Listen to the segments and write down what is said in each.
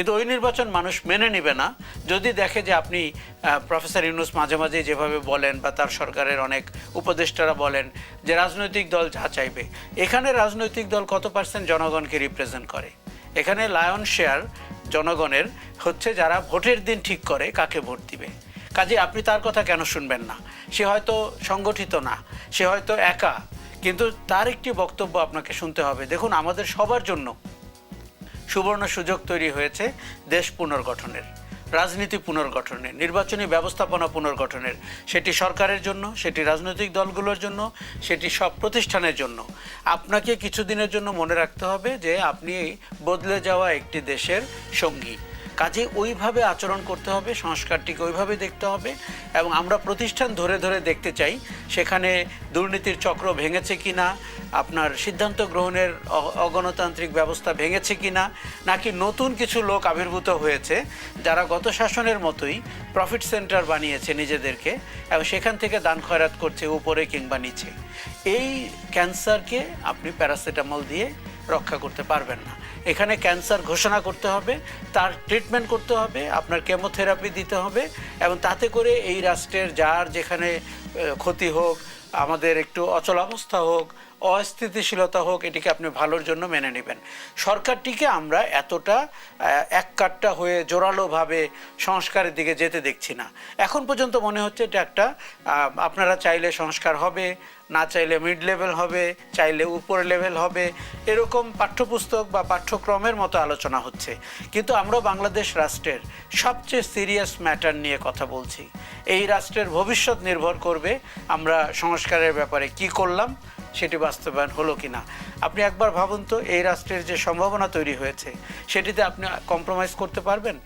কিন্তু ওই নির্বাচন মানুষ মেনে নেবে না। যদি দেখে যে আপনি প্রফেসর ইউনুস মাঝে মাঝে যেভাবে বলেন বা তার সরকারের অনেক উপদেষ্টারা বলেন যে রাজনৈতিক দল যা চাইবে। এখানে রাজনৈতিক দল কত পার্সেন্ট জনগণকে রিপ্রেজেন্ট করে? এখানে লায়ন শেয়ার জনগণের হচ্ছে যারা ভোটের দিন ঠিক করে কাকে ভোট দিবে। কাজে আপনি তার কথা কেন শুনবেন না? সে হয়তো সংগঠিত না, সে হয়তো একা। কিন্তু তার একটি বক্তব্য আপনাকে শুনতে হবে। দেখুন, আমাদের সবার জন্য সুবর্ণ সুযোগ তৈরি হয়েছে দেশ পুনর্গঠনের, রাজনীতি পুনর্গঠনের, নির্বাচনী ব্যবস্থাপনা পুনর্গঠনের। সেটি সরকারের জন্য, সেটি রাজনৈতিক দলগুলোর জন্য, সেটি সব প্রতিষ্ঠানের জন্য। আপনাকে কিছুদিনের জন্য মনে রাখতে হবে যে আপনি বদলে যাওয়া একটি দেশের সঙ্গী। কাজে ওইভাবে আচরণ করতে হবে, সংস্কারটিকে ওইভাবে দেখতে হবে এবং আমরা প্রতিষ্ঠান ধরে ধরে দেখতে চাই সেখানে দুর্নীতির চক্র ভেঙেছে কি না আপনার সিদ্ধান্ত গ্রহণের অগণতান্ত্রিক ব্যবস্থা ভেঙেছে কি না নাকি নতুন কিছু লোক আবির্ভূত হয়েছে যারা গত শাসনের মতোই প্রফিট সেন্টার বানিয়েছে নিজেদেরকে এবং সেখান থেকে দান খয়রাত করছে উপরে কিংবা নিচে। এই ক্যান্সারকে আপনি প্যারাসিটামল দিয়ে রক্ষা করতে পারবেন না। এখানে ক্যান্সার ঘোষণা করতে হবে, তার ট্রিটমেন্ট করতে হবে, আপনার কেমোথেরাপি দিতে হবে এবং তাতে করে এই রাষ্ট্রের যার যেখানে ক্ষতি হোক, আমাদের একটু অচলাবস্থা হোক অস্থিতিশীলতা হোক, এটিকে আপনি ভালোর জন্য মেনে নেবেন। সরকারটিকে আমরা এতটা এক কাট্টা হয়ে জোরালোভাবে সংস্কারের দিকে যেতে দেখছি না। এখন পর্যন্ত মনে হচ্ছে এটা একটা আপনারা চাইলে সংস্কার হবে, না চাইলে মিড লেভেল হবে, চাইলে উপর লেভেল হবে, এরকম পাঠ্যপুস্তক বা পাঠ্যক্রমের মতো আলোচনা হচ্ছে। কিন্তু আমরা বাংলাদেশ রাষ্ট্রের সবচেয়ে সিরিয়াস ম্যাটার নিয়ে কথা বলছি। এই রাষ্ট্রের ভবিষ্যৎ নির্ভর করবে আমরা সংস্কারের ব্যাপারে কি করলাম সেটি বাস্তবায়ন হলো কি না আপনি একবার ভাবুন তো, এই রাষ্ট্রের যে সম্ভাবনা তৈরি হয়েছে, সেটিতে আপনি কম্প্রোমাইজ করতে পারবেন।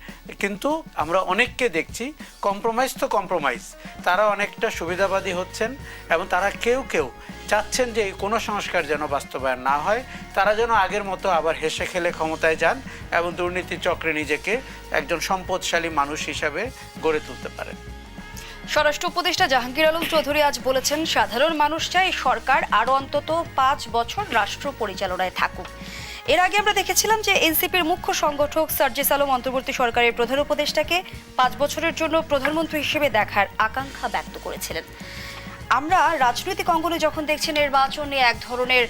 কিন্তু আমরা অনেককে দেখছি কম্প্রোমাইজ তো কম্প্রোমাইজ তারা অনেকটা সুবিধাবাদী হচ্ছেন এবং তারা কেউ কেউ চাচ্ছেন যে কোনো সংস্কার যেন বাস্তবায়ন না হয়, তারা যেন আগের মতো আবার হেসে খেলে ক্ষমতায় যান এবং দুর্নীতি চক্রে নিজেকে একজন সম্পদশালী মানুষ হিসাবে গড়ে তুলতে পারেন। স্বরাষ্ট্র উপদেষ্টা জাহাঙ্গীর আলম চৌধুরী আজ বলেছেন, সাধারণ মানুষ চায় এই সরকার আরও অন্তত পাঁচ বছর রাষ্ট্র পরিচালনায় থাকুক। এর আগে আমরা দেখেছিলাম যে এনসিপির মুখ্য সংগঠক সার্জিস আলম অন্তর্বর্তী সরকারের প্রধান উপদেষ্টাকে পাঁচ বছরের জন্য প্রধানমন্ত্রী হিসেবে দেখার আকাঙ্ক্ষা ব্যক্ত করেছিলেন। আমরা রাজনৈতিক অঙ্গনে যখন দেখছি নির্বাচন নিয়ে এক ধরনের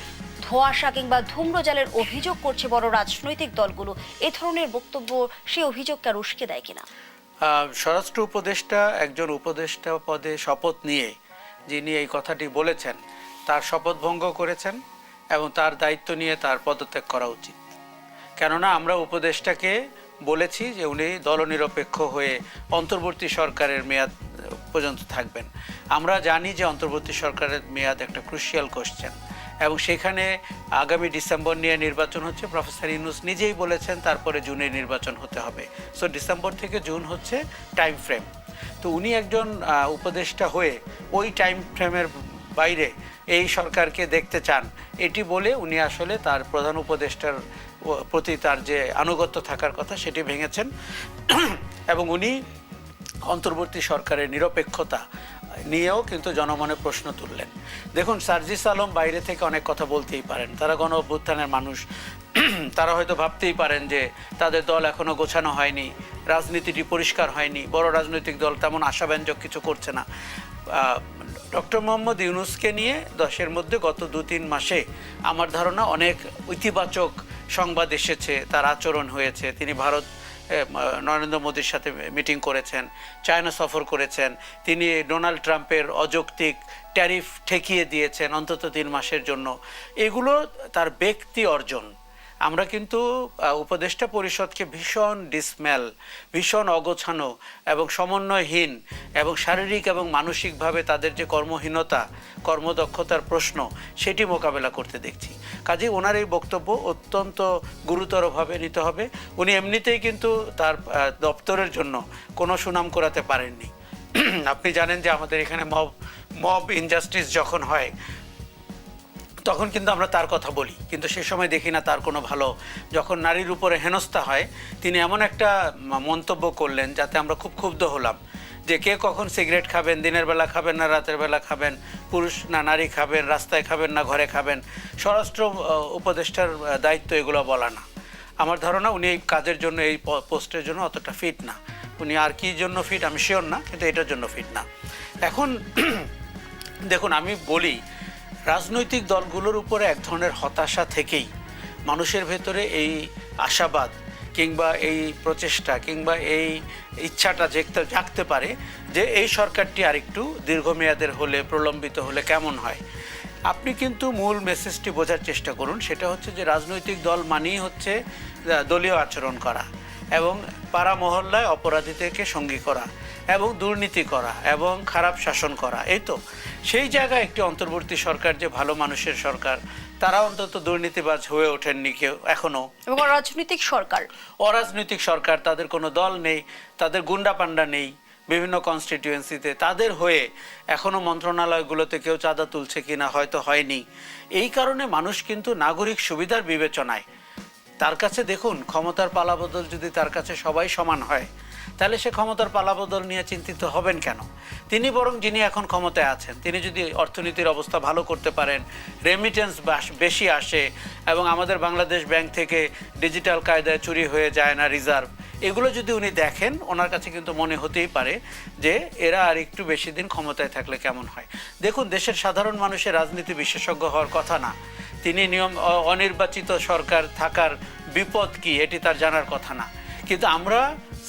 ধোঁয়াশা কিংবা ধূম্রজালের অভিযোগ করছে বড় রাজনৈতিক দলগুলো, এ ধরনের বক্তব্য সেই অভিযোগকে আর উস্কে দেয় কিনা? স্বরাষ্ট্র উপদেষ্টা একজন উপদেষ্টা পদে শপথ নিয়ে যিনি এই কথাটি বলেছেন, তার শপথ ভঙ্গ করেছেন এবং তার দায়িত্ব নিয়ে তার পদত্যাগ করা উচিত। কেননা আমরা উপদেষ্টাকে বলেছি যে উনি দলনিরপেক্ষ হয়ে অন্তর্বর্তী সরকারের মেয়াদ পর্যন্ত থাকবেন। আমরা জানি যে অন্তর্বর্তী সরকারের মেয়াদ একটা ক্রুশিয়াল কোশ্চেন এবং সেখানে আগামী ডিসেম্বর নিয়ে নির্বাচন হচ্ছে। প্রফেসর ইউনুস নিজেই বলেছেন, তারপরে জুনে নির্বাচন হতে হবে। সো ডিসেম্বর থেকে জুন হচ্ছে টাইম ফ্রেম তো উনি একজন উপদেষ্টা হয়ে ওই টাইম ফ্রেমের বাইরে এই সরকারকে দেখতে চান। এটি বলে উনি আসলে তার প্রধান উপদেষ্টার প্রতি তার যে আনুগত্য থাকার কথা সেটি ভেঙেছেন। এবং উনি অন্তর্বর্তী সরকারের নিরপেক্ষতা নিয়েও কিন্তু জনমনে প্রশ্ন তুললেন। দেখুন, সার্জিস আলম বাইরে থেকে অনেক কথা বলতেই পারেন। তারা গণ অভ্যুত্থানের মানুষ। তারা হয়তো ভাবতেই পারেন যে তাদের দল এখনও গোছানো হয়নি, রাজনীতিটি পরিষ্কার হয়নি, বড় রাজনৈতিক দল তেমন আশাব্যঞ্জক কিছু করছে না। ডক্টর মোহাম্মদ ইউনুসকে নিয়ে দশের মধ্যে গত দু তিন মাসে আমার ধারণা অনেক ইতিবাচক সংবাদ এসেছে, তার আচরণ হয়েছে। তিনি ভারত নরেন্দ্র মোদীর সাথে মিটিং করেছেন, চায়না সফর করেছেন, তিনি ডোনাল্ড ট্রাম্পের অযৌক্তিক ট্যারিফ ঠেকিয়ে দিয়েছেন অন্তত তিন মাসের জন্য। এগুলো তার ব্যক্তি অর্জন। আমরা কিন্তু উপদেষ্টা পরিষদকে ভীষণ ডিসমেল ভীষণ অগোছানো এবং সমন্বয়হীন এবং শারীরিক এবং মানসিকভাবে তাদের যে কর্মহীনতা, কর্মদক্ষতার প্রশ্ন, সেটি মোকাবেলা করতে দেখছি। কাজেই ওনার এই বক্তব্য অত্যন্ত গুরুতরভাবে নিতে হবে। উনি এমনিতেই কিন্তু তার দপ্তরের জন্য কোনো সুনাম করাতে পারেননি। আপনি জানেন যে আমাদের এখানে মব মব ইনজাস্টিস যখন হয় তখন কিন্তু আমরা তার কথা বলি। কিন্তু সে সময় দেখি না তার কোনো ভালো। যখন নারীর উপরে হেনস্থা হয়, তিনি এমন একটা মন্তব্য করলেন যাতে আমরা খুব ক্ষুব্ধ হলাম যে কে কখন সিগারেট খাবেন, দিনের বেলা খাবেন না রাতের বেলা খাবেন, পুরুষ না নারী খাবেন, রাস্তায় খাবেন না ঘরে খাবেন। স্বরাষ্ট্র উপদেষ্টার দায়িত্ব এগুলো বলা না। আমার ধারণা উনি এই কাজের জন্য, এই পোস্টের জন্য অতটা ফিট না। উনি আর কি জন্য ফিট আমি শিওর না, কিন্তু এটার জন্য ফিট না। এখন দেখুন, আমি বলি রাজনৈতিক দলগুলোর উপরে এক ধরনের হতাশা থেকেই মানুষের ভেতরে এই আশাবাদ কিংবা এই প্রচেষ্টা কিংবা এই ইচ্ছাটা জাগতে জাগতে পারে যে এই সরকারটি আরেকটু দীর্ঘমেয়াদের হলে, প্রলম্বিত হলে কেমন হয়। আপনি কিন্তু মূল মেসেজটি বোঝার চেষ্টা করুন। সেটা হচ্ছে যে রাজনৈতিক দল মানেই হচ্ছে দলীয় আচরণ করা এবং পাড়া মহল্লায় অপরাধীদেরকে সঙ্গী করা। এবং দুর্নীতি করা এবং খারাপ শাসন করা এই তো। সেই জায়গায় একটি অন্তর্বর্তী সরকার যে ভালো মানুষের সরকার তারা অন্তত দুর্নীতিবাজ হয়ে ওঠেননি কেউ এখনও এবং রাজনৈতিক সরকার। অরাজনৈতিক সরকার তাদের কোনো দল নেই তাদের গুন্ডা পান্ডা নেই বিভিন্ন কনস্টিটিউয়েন্সিতে তাদের হয়ে এখনও মন্ত্রণালয়গুলোতে কেউ চাঁদা তুলছে কিনা হয়তো হয়নি। এই কারণে মানুষ কিন্তু নাগরিক সুবিধার বিবেচনায়। তার কাছে দেখুন ক্ষমতার পালাবদল যদি তার কাছে সবাই সমান হয় তাহলে সে ক্ষমতার পালাবদল নিয়ে চিন্তিত হবেন কেন? তিনি বরং যিনি এখন ক্ষমতায় আছেন, তিনি যদি অর্থনীতির অবস্থা ভালো করতে পারেন রেমিটেন্স বেশি আসে এবং আমাদের বাংলাদেশ ব্যাংক থেকে ডিজিটাল কায়দায় চুরি হয়ে যায় না রিজার্ভ এগুলো যদি উনি দেখেন, ওনার কাছে কিন্তু মনে হতেই পারে যে এরা আর একটু বেশি দিন ক্ষমতায় থাকলে কেমন হয়। দেখুন, দেশের সাধারণ মানুষের রাজনীতি বিশেষজ্ঞ হওয়ার কথা না। তিনি নিয়ম অনির্বাচিত সরকার থাকার বিপদ কি, এটি তার জানার কথা না। কিন্তু আমরা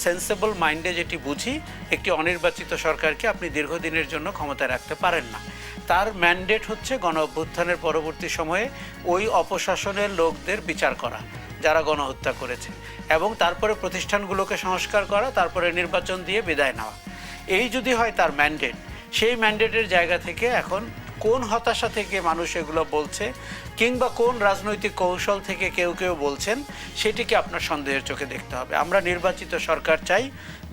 সেন্সেবল মাইন্ডে যেটি বুঝি, একটি অনির্বাচিত সরকারকে আপনি দীর্ঘদিনের জন্য ক্ষমতায় রাখতে পারেন না। তার ম্যান্ডেট হচ্ছে গণ অভ্যুত্থানের পরবর্তী সময়ে ওই অপশাসনের লোকদের বিচার করা, যারা গণহত্যা করেছে, এবং তারপরে প্রতিষ্ঠানগুলোকে সংস্কার করা, তারপরে নির্বাচন দিয়ে বিদায় নেওয়া। এই যদি হয় তার ম্যান্ডেট সেই ম্যান্ডেটের জায়গা থেকে এখন কোন হতাশা থেকে মানুষ এগুলো বলছে কিংবা কোন রাজনৈতিক কৌশল থেকে কেউ কেউ বলছেন, সেটিকে আপনার সন্দেহের চোখে দেখতে হবে। আমরা নির্বাচিত সরকার চাই,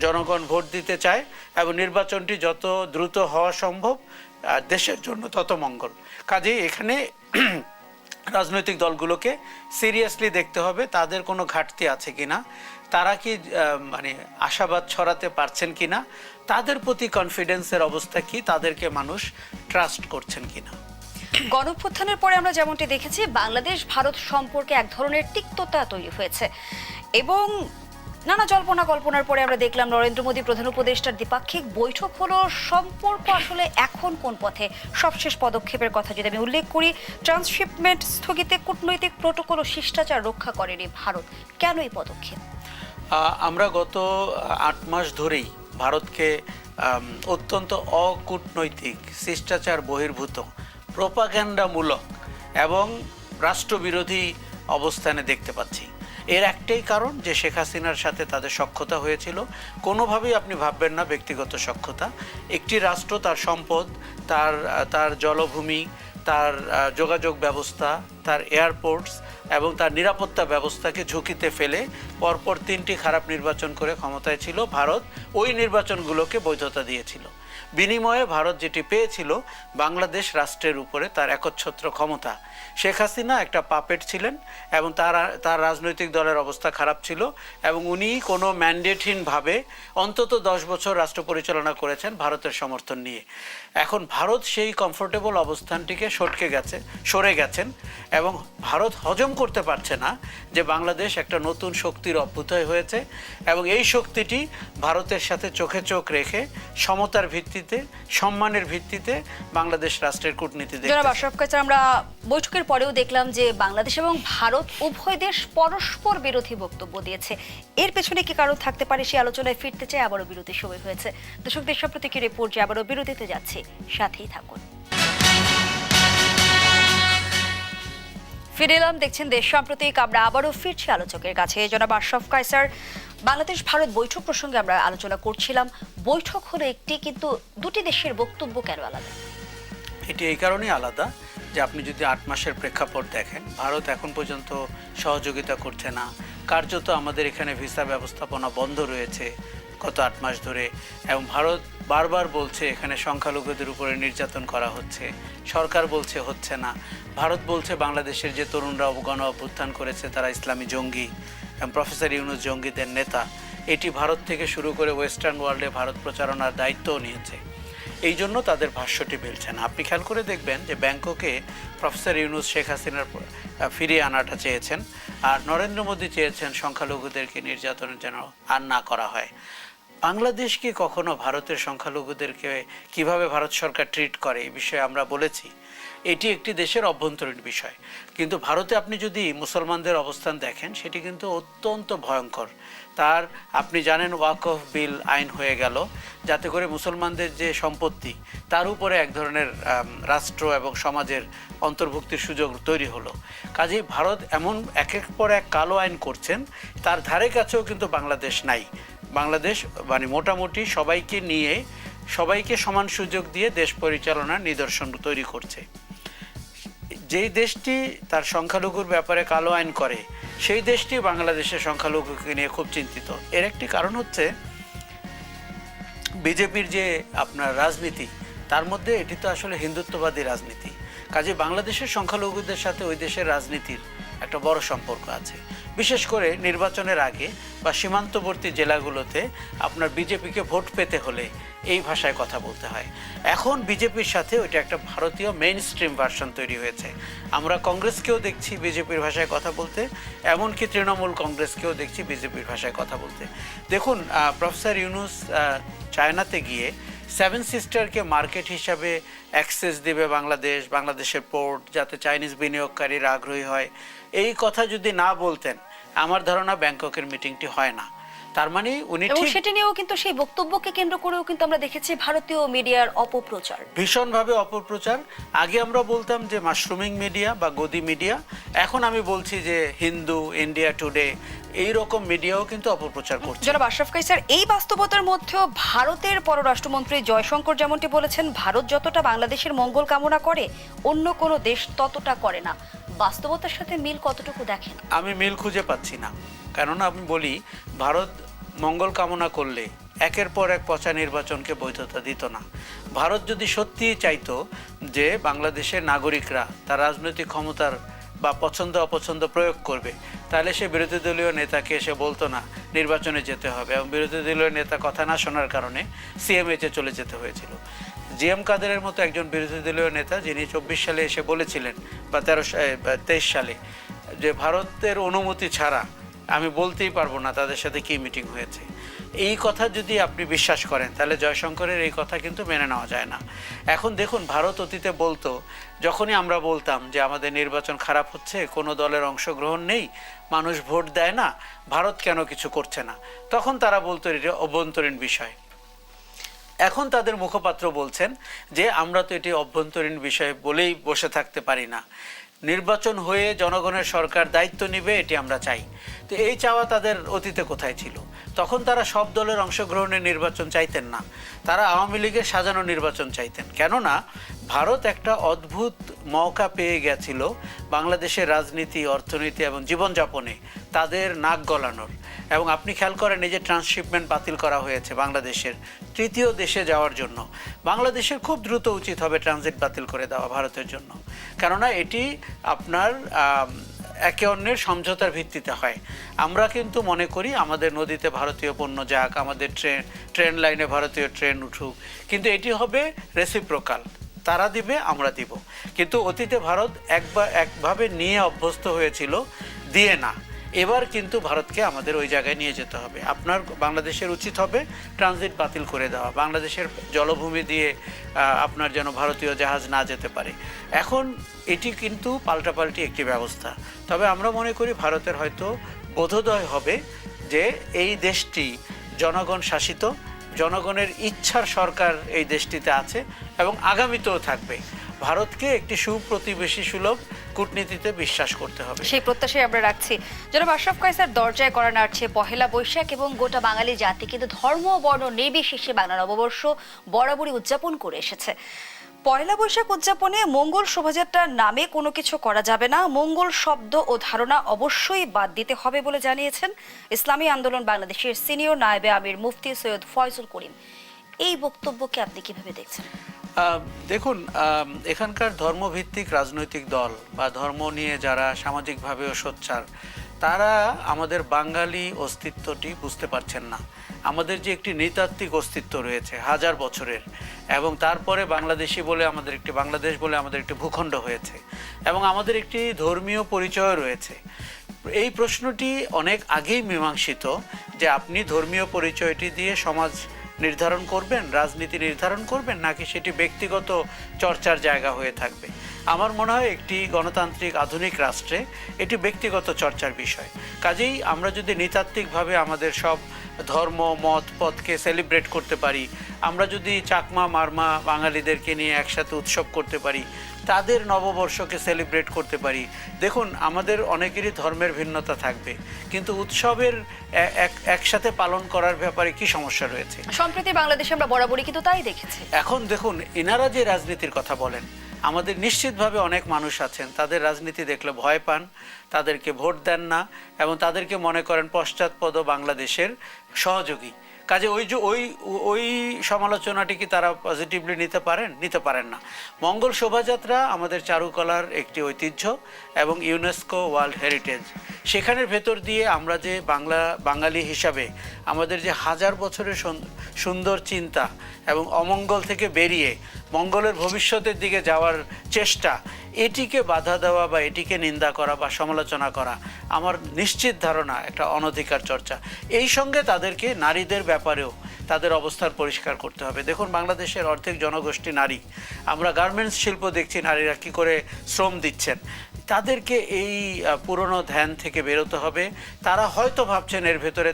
জনগণ ভোট দিতে চায় এবং নির্বাচনটি যত দ্রুত হওয়া সম্ভব দেশের জন্য তত মঙ্গল। কাজেই এখানে রাজনৈতিক দলগুলোকে সিরিয়াসলি দেখতে হবে, তাদের কোনো ঘাটতি আছে কি না তারা কি মানে আশাবাদ ছড়াতে পারছেন কি না তাদের প্রতি কনফিডেন্সের অবস্থা কি, তাদেরকে মানুষ ট্রাস্ট করছেন কি না গণপ্রত্থানের পরে আমরা যেমনটি দেখেছি বাংলাদেশ ভারত সম্পর্কে এক ধরনের তিক্ততা তৈরি হয়েছে এবং নানা জল্পনা কল্পনার পরে আমরা দেখলাম নরেন্দ্র মোদী প্রধান উপদেষ্টার দ্বিপাক্ষিক বৈঠক হলো, সম্পর্ক আসলে এখন কোন পথে? সবশেষ পদক্ষেপের কথা যদি আমি উল্লেখ করি, ট্রান্সশিপমেন্ট স্থগিতে কূটনৈতিক প্রোটোকল ও শিষ্টাচার রক্ষা করেনি ভারত। কেন এই পদক্ষেপ? আমরা গত আট মাস ধরেই ভারতকে অত্যন্ত অকূটনৈতিক, শিষ্টাচার বহির্ভূত প্রোপাগ্যান্ডামূলক এবং রাষ্ট্রবিরোধী অবস্থানে দেখতে পাচ্ছি। এর একটাই কারণ যে শেখ হাসিনার সাথে তাদের সক্ষতা হয়েছিল। কোনোভাবেই আপনি ভাববেন না ব্যক্তিগত সক্ষতা একটি রাষ্ট্র তার সম্পদ, তার তার জলভূমি, তার যোগাযোগ ব্যবস্থা, তার এয়ারপোর্টস এবং তার নিরাপত্তা ব্যবস্থাকে ঝুঁকিতে ফেলে পরপর তিনটি খারাপ নির্বাচন করে ক্ষমতায় ছিল ভারত। ওই নির্বাচনগুলোকে বৈধতা দিয়েছিল। বিনিময়ে ভারত যেটি পেয়েছিল, বাংলাদেশ রাষ্ট্রের উপরে তার একচ্ছত্র ক্ষমতা। শেখ হাসিনা একটা পাপেট ছিলেন এবং তার তার রাজনৈতিক দলের অবস্থা খারাপ ছিল এবং উনি কোনো ম্যান্ডেটহীনভাবে অন্তত দশ বছর রাষ্ট্র পরিচালনা করেছেন ভারতের সমর্থন নিয়ে। এখন ভারত সেই কমফোর্টেবল অবস্থানটিকে সটকে গেছে, সরে গেছেন এবং ভারত হজম করতে পারছে না যে বাংলাদেশ একটা নতুন শক্তির অভ্যুদয় হয়েছে এবং এই শক্তিটি ভারতের সাথে চোখে চোখ রেখে সমতার ভিত্তিতে, সম্মানের ভিত্তিতে বাংলাদেশ রাষ্ট্রের কূটনীতি আমরা বৈঠকের পরেও দেখলাম যে বাংলাদেশ এবং ভারত উভয় দেশ পরস্পর বিরোধী বক্তব্য দিয়েছে। এর পেছনে কি কারণ থাকতে পারে সেই আলোচনায় ফিরতে চাই, আবারও বিরতির সময় হয়েছে। দর্শক দেশ সম্প্রতি কি রিপোর্ট যে আবারও বিরতিতে যাচ্ছে, সাথেই থাকুন। ফিরে এলাম, দেখছেন দেশ সাম্প্রতিক। আমরা আবারও ফিরছি আলোচকের কাছে। জনাব আশরাফ কায়সার, বাংলাদেশ ভারত বৈঠক প্রসঙ্গে আমরা আলোচনা করছিলাম। বৈঠক হলো একটি, কিন্তু দুটি দেশের বক্তব্য কেন আলাদা? এটি এই কারণেই আলাদা যে আপনি যদি আট মাসের প্রেক্ষাপট দেখেন, ভারত এখন পর্যন্ত সহযোগিতা করছে না। কার্যত আমাদের এখানে ভিসা ব্যবস্থাপনা বন্ধ রয়েছে গত আট মাস ধরে। এবং ভারত বারবার বলছে এখানে সংখ্যালঘুদের উপরে নির্যাতন করা হচ্ছে। সরকার বলছে হচ্ছে না। ভারত বলছে বাংলাদেশের যে তরুণরা গণ অভ্যুত্থান করেছে তারা ইসলামী জঙ্গি। প্রফেসর ইউনুস জঙ্গিদের নেতা। এটি ভারত থেকে শুরু করে ওয়েস্টার্ন ওয়ার্ল্ডে ভারত প্রচারণার দায়িত্বও নিয়েছে। এই জন্য তাদের ভাষ্যটি মিলছে না। আপনি খেয়াল করে দেখবেন যে ব্যাংককে প্রফেসর ইউনুস শেখ হাসিনার ফিরিয়ে আনাটা চেয়েছেন। আর নরেন্দ্র মোদী চেয়েছেন সংখ্যালঘুদেরকে নির্যাতন যেন আর না করা হয়। বাংলাদেশ কি কখনো ভারতের সংখ্যালঘুদেরকে কীভাবে ভারত সরকার ট্রিট করে, এই বিষয়ে আমরা বলেছি। এটি একটি দেশের অভ্যন্তরীণ বিষয়। কিন্তু ভারতে আপনি যদি মুসলমানদের অবস্থান দেখেন, সেটি কিন্তু অত্যন্ত ভয়ঙ্কর। তার, আপনি জানেন, ওয়াক অফ বিল আইন হয়ে গেল, যাতে করে মুসলমানদের যে সম্পত্তি, তার উপরে এক ধরনের রাষ্ট্র এবং সমাজের অন্তর্ভুক্তির সুযোগ তৈরি হলো। কাজেই ভারত এমন এক এক পর এক কালো আইন করছেন, তার ধারে কাছেও কিন্তু বাংলাদেশ নাই। বাংলাদেশ মানে মোটামুটি সবাইকে নিয়ে, সবাইকে সমান সুযোগ দিয়ে দেশ পরিচালনার নিদর্শন তৈরি করছে। যেই দেশটি তার সংখ্যালঘুর ব্যাপারে কালো আইন করে, সেই দেশটি বাংলাদেশের সংখ্যালঘুকে নিয়ে খুব চিন্তিত। এর একটি কারণ হচ্ছে, বিজেপির যে আপনার রাজনীতি, তার মধ্যে এটি তো আসলে হিন্দুত্ববাদী রাজনীতি। কাজে বাংলাদেশের সংখ্যালঘুদের সাথে ওই দেশের রাজনীতির একটা বড় সম্পর্ক আছে। বিশেষ করে নির্বাচনের আগে বা সীমান্তবর্তী জেলাগুলোতে আপনার বিজেপিকে ভোট পেতে হলে এই ভাষায় কথা বলতে হয়। এখন বিজেপির সাথে ওইটা একটা ভারতীয় মেইন স্ট্রিম ভার্সন তৈরি হয়েছে। আমরা কংগ্রেসকেও দেখছি বিজেপির ভাষায় কথা বলতে, এমনকি তৃণমূল কংগ্রেসকেও দেখছি বিজেপির ভাষায় কথা বলতে। দেখুন প্রফেসর ইউনুস চায়নাতে গিয়ে সেভেন সিস্টারকে মার্কেট হিসাবে অ্যাক্সেস দেবে বাংলাদেশ বাংলাদেশের পোর্ট যাতে চাইনিজ বিনিয়োগকারীরা আগ্রহী হয়। এই কথা যদি না বলতেন আমার ধারণা ব্যাংককের মিটিংটি হয় না। তার মানে উনি এবং সেটা নিয়েও কিন্তু সেই বক্তব্যকে কেন্দ্র করেও কিন্তু আমরা দেখেছি ভারতীয় মিডিয়ার অপপ্রচার। ভীষণভাবে অপপ্রচার। আগে আমরা বলতাম যে মাশরুমিং মিডিয়া বা গদি মিডিয়া এখন আমি বলছি যে হিন্দু ইন্ডিয়া টুডে এই রকম মিডিয়াও কিন্তু অপপ্রচার করছে। জনাব আশরাফ কাইসার এই বাস্তবতার মধ্যেও ভারতের পররাষ্ট্রমন্ত্রী জয়শঙ্কর যেমনটি বলেছেন ভারত যতটা বাংলাদেশের মঙ্গল কামনা করে অন্য কোনো দেশ ততটা করে না। বাস্তবতার সাথে মিল কতটুকু দেখেন? আমি মিল খুঁজে পাচ্ছি না। কেননা আমি বলি ভারত মঙ্গল কামনা করলে একের পর এক পচা নির্বাচনকে বৈধতা দিত না। ভারত যদি সত্যিই চাইতো যে বাংলাদেশের নাগরিকরা তার রাজনৈতিক ক্ষমতার বা পছন্দ অপছন্দ প্রয়োগ করবে তাহলে সে বিরোধী দলীয় নেতাকে এসে বলতো না, নির্বাচনে যেতে হবে এবং বিরোধী দলীয় নেতা কথা না শোনার কারণে সিএমএইচে চলে যেতে হয়েছিল। জি এম কাদেরের মতো একজন বিরোধী দলীয় নেতা যিনি চব্বিশ সালে এসে বলেছিলেন বা তেরো তেইশ সালে যে ভারতের অনুমতি ছাড়া আমি বলতেই পারব না তাদের সাথে কি মিটিং হয়েছে। এই কথা যদি আপনি বিশ্বাস করেন, তাহলে জয়শঙ্করের এই কথা কিন্তু মেনে নেওয়া যায় না। এখন দেখুন, ভারত অতীতে বলতো, যখনই আমরা বলতাম যে আমাদের নির্বাচন খারাপ হচ্ছে, কোনো দলের অংশগ্রহণ নেই মানুষ ভোট দেয় না, ভারত কেন কিছু করছে না? তখন তারা বলতো এটা অভ্যন্তরীণ বিষয়। এখন তাদের মুখপাত্র বলছেন যে, আমরা তো এটি অভ্যন্তরীণ বিষয় বলেই বসে থাকতে পারি না। নির্বাচন হয়ে জনগণের সরকার দায়িত্ব নেবে, এটি আমরা চাই। তো এই চাওয়া তাদের অতীতে কোথায় ছিল? তখন তারা সব দলের অংশগ্রহণের নির্বাচন চাইতেন না। তারা আওয়ামী লীগের সাজানো নির্বাচন চাইতেন। কেননা ভারত একটা অদ্ভুত মৌকা পেয়ে গেছিল বাংলাদেশের রাজনীতি, অর্থনীতি এবং জীবনযাপনে তাদের নাক গলানোর। এবং আপনি খেয়াল করেন এই যে ট্রান্সশিপমেন্ট বাতিল করা হয়েছে বাংলাদেশের তৃতীয় দেশে যাওয়ার জন্য। বাংলাদেশের খুব দ্রুত উচিত হবে ট্রানজিট বাতিল করে দেওয়া ভারতের জন্য। কেননা এটি আপনার একে অন্যের সমঝোতার ভিত্তিতে হয়। আমরা কিন্তু মনে করি আমাদের নদীতে ভারতীয় পণ্য যাক, আমাদের ট্রেন ট্রেন লাইনে ভারতীয় ট্রেন উঠুক। কিন্তু এটি হবে রেসিপ্রোকাল তারা দিবে, আমরা দিব। কিন্তু অতীতে ভারত একবার একভাবে নিয়ে অভ্যস্ত হয়েছিল, দিয়ে না। এবার কিন্তু ভারতকে আমাদের ওই জায়গায় নিয়ে যেতে হবে। আপনার বাংলাদেশের উচিত হবে ট্রানজিট বাতিল করে দেওয়া। বাংলাদেশের জলভূমি দিয়ে আপনার যেন ভারতীয় জাহাজ না যেতে পারে। এখন এটি কিন্তু পাল্টাপাল্টি একটি ব্যবস্থা। তবে আমরা মনে করি ভারতের হয়তো বোধোদয় হবে যে এই দেশটি জনগণ শাসিত জনগণের ইচ্ছার সরকার এই দেশটিতে আছে এবং আগামীতেও থাকবে। ভারতকে একটি সুপ্রতিবেশী সুলভ কূটনীতিতে বিশ্বাস করতে হবে। সেই প্রত্যাশাই আমরা রাখছি। জনাব আশরাফ কাইসার দরজায় করা নাড়ছে পহেলা বৈশাখ এবং গোটা বাঙালি জাতি কিন্তু ধর্ম বর্ণ নির্বিশেষে বাংলা নববর্ষ বরাবরই উদযাপন করে এসেছে। পয়লা বৈশাখ উদযাপনে মঙ্গল শোভাযাত্রার নামে কোনো কিছু করা যাবে না। মঙ্গল শব্দ ও ধারণা অবশ্যই বাদ দিতে হবে বলে জানিয়েছেন ইসলামী আন্দোলন বাংলাদেশের সিনিয়র নায়েবে আমির মুফতি সৈয়দ ফয়জুল করিম। এই বক্তব্যকে আপনি কীভাবে দেখছেন? দেখুন এখানকার ধর্মভিত্তিক রাজনৈতিক দল বা ধর্ম নিয়ে যারা সামাজিকভাবেও সোচ্চার তারা আমাদের বাঙালি অস্তিত্বটি বুঝতে পারছেন না। আমাদের যে একটি নৃতাত্ত্বিক অস্তিত্ব রয়েছে হাজার বছরের, এবং তারপরে বাংলাদেশি বলে আমাদের একটি বাংলাদেশ বলে আমাদের একটি ভূখণ্ড হয়েছে, এবং আমাদের একটি ধর্মীয় পরিচয় রয়েছে। এই প্রশ্নটি অনেক আগেই মীমাংসিত যে আপনি ধর্মীয় পরিচয়টি দিয়ে সমাজ নির্ধারণ করবেন, রাজনীতি নির্ধারণ করবেন, নাকি সেটি ব্যক্তিগত চর্চার জায়গা হয়ে থাকবে। আমার মনে হয় একটি গণতান্ত্রিক আধুনিক রাষ্ট্রে এটি ব্যক্তিগত চর্চার বিষয়। কাজেই আমরা যদি নৃতাত্ত্বিকভাবে আমাদের সব ধর্ম মত পথকে সেলিব্রেট করতে পারি আমরা যদি চাকমা মারমা বাঙালিদেরকে নিয়ে একসাথে উৎসব করতে পারি তাদের নববর্ষকে সেলিব্রেট করতে পারি দেখুন আমাদের অনেকেরই ধর্মের ভিন্নতা থাকবে কিন্তু উৎসবের এক একসাথে পালন করার ব্যাপারে কি সমস্যা রয়েছে? সম্প্রতি বাংলাদেশে আমরা বরাবরই কিন্তু তাই দেখেছি। এখন দেখুন এনারা যে রাজনীতির কথা বলেন আমাদের নিশ্চিতভাবে অনেক মানুষ আছেন। তাদের রাজনীতি দেখলে ভয় পান, তাদেরকে ভোট দেন না এবং তাদেরকে মনে করেন পশ্চাৎপদ বাংলাদেশের সহযোগী। কাজে ওই যে ওই ওই সমালোচনাটি কি তারা পজিটিভলি নিতে পারেন? নিতে পারেন না। মঙ্গল শোভাযাত্রা আমাদের চারুকলার একটি ঐতিহ্য এবং ইউনেস্কো ওয়ার্ল্ড হেরিটেজ সেখানের ভেতর দিয়ে আমরা যে বাংলা, বাঙালি হিসাবে আমাদের যে হাজার বছরের সুন্দর চিন্তা এবং অমঙ্গল থেকে বেরিয়ে মঙ্গলের ভবিষ্যতের দিকে যাওয়ার চেষ্টা এটিকে বাধা দেওয়া বা এটিকে নিন্দা করা বা সমালোচনা করা আমার নিশ্চিত ধারণা, একটা অনধিকার চর্চা। এই সঙ্গে তাদেরকে নারীদের ব্যাপারেও তাদের অবস্থান পরিষ্কার করতে হবে। দেখুন, বাংলাদেশের অর্ধেক জনগোষ্ঠী নারী। আমরা গার্মেন্টস শিল্প দেখছি, নারীরা কী করে শ্রম দিচ্ছেন। তাদেরকে এই পুরনো ধ্যান থেকে বেরোতে হবে। তারা হয়তো ভাবছেন এর ভেতরে